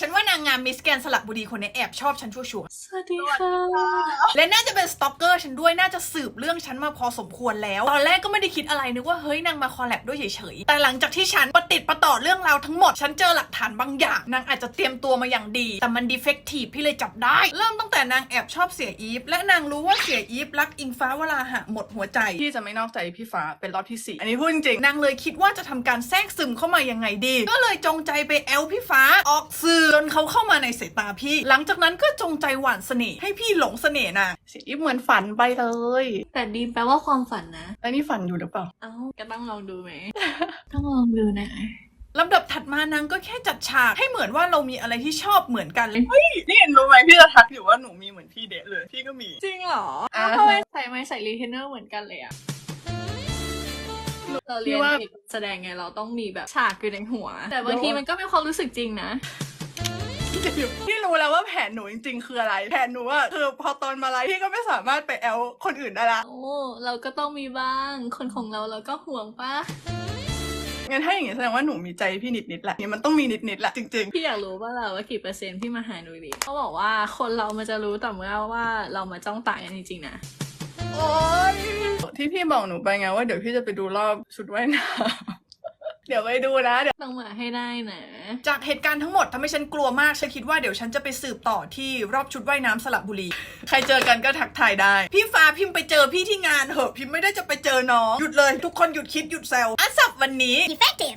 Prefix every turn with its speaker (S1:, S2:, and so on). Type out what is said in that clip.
S1: ฉันว่านางงามมิสแกนสระบุรีคนนี้แอบชอบฉันชัวร์
S2: สวัสดีค่ะ
S1: ๆและน่าจะเป็นสต็อกเกอร์ฉันด้วย น่าจะสืบเรื่องฉันมาพอสมควรแล้ว ตอนแรกก็ไม่ได้คิดอะไรนึกว่าเฮ้ยนางมาคอลแลบด้วยเฉยๆ แต่หลังจากที่ฉันประติดประต่อเรื่องราวทั้งหมด ฉันเจอหลักฐานบางอย่าง นางอาจจะเตรียมตัวมาอย่างดี แต่มันดีเฟกทีฟพี่เลยจับได้ เริ่มตั้งแต่นางแอบชอบเสียอีฟ และนางรู้ว่าเสียอีฟรักอิงฟ้าวราหะหมดหัวใจ
S3: พี่จะไม่นอกใจพี่ฟ้าเป็นรอบที่สี่อันนี้พูดจริง
S1: นางเลยคิดว่าจะทำการแทรกซึมเข้ามายังไงดี ก็เลยจงใจไปแอลพี่ฟ้าออกสื่อจนเขาเข้ามาในสายตาพี่ หลังจากนั้นก็จงใจหว่านเสน่ห์ให้พี่หลงเสน่ห์นาง
S3: ๆสีเหมือนฝันไปเลย
S2: แต่ดีมแปลว่าความฝันนะ
S3: แล้วนี่ฝันอยู่หรือเปล่า
S2: เอ้าก็ต้องลองดูไหม ต้องลองดูนะ
S1: ลำดับถัดมานางก็แค่จัดฉากให้เหมือนว่าเรามีอะไรที่ชอบเหมือนกัน
S3: นี่เห็นรู้ไหมพี่จะทักอยู่ว่าหนูมีเหมือนพี่เดะเลย พี่ก็มี
S2: จริงเหรอ
S3: อ่า
S2: ทำไมใส่ไม้ใส่รีเทนเนอร์เหมือนกันเลยอะเราเรียนเอกแสดงไงเราต้องมีแบบฉากอยู่ในหัว แต่บางทีมันก็เป็นความรู้สึกจริงนะ
S3: พี่รู้แล้วว่าแผนหนูจริงๆ คืออะไร แผนหนูอะคือพอตอนมาไลฟ์พี่ก็ไม่สามารถไปแอลคนอื่นได้ละ
S2: โอ้เราก็ต้องมีบ้าง คนของเราเราก็ห่วงปะ
S3: งั้นถ้าอย่างนี้แสดงว่าหนูมีใจพี่นิดๆแหละนี่มันต้องมีนิดๆแหละจริง
S2: พี่อยากรู้ว่าเราว่ากี่เปอร์เซ็นต์พี่มาหาหนูดิเขาบอกว่าคนเรามันจะรู้ต่อเมื่อว่าเรามาจ้องตากันจริงๆนะ
S3: ๆโอ๊ยที่พี่บอกหนูไปไงว่าเดี๋ยวพี่จะไปดูรอบชุดว่ายน้ำ เดี๋ยวไปดูนะเดี๋ยว
S2: ต้องมาให้ได้นะ
S1: จากเหตุการณ์ทั้งหมดทำให้ฉันกลัวมาก ฉันคิดว่าเดี๋ยวฉันจะไปสืบต่อที่รอบชุดว่ายน้ำสระบุรี ใครเจอกันก็ทักทายได้ พี่ฟ้าพิมพ์ไปเจอพี่ที่งานเหอะพิมพ์ไม่ได้จะไปเจอน้อง หยุดเลย ทุกคนหยุดคิดหยุดแซวอันสับวันนี้
S4: effective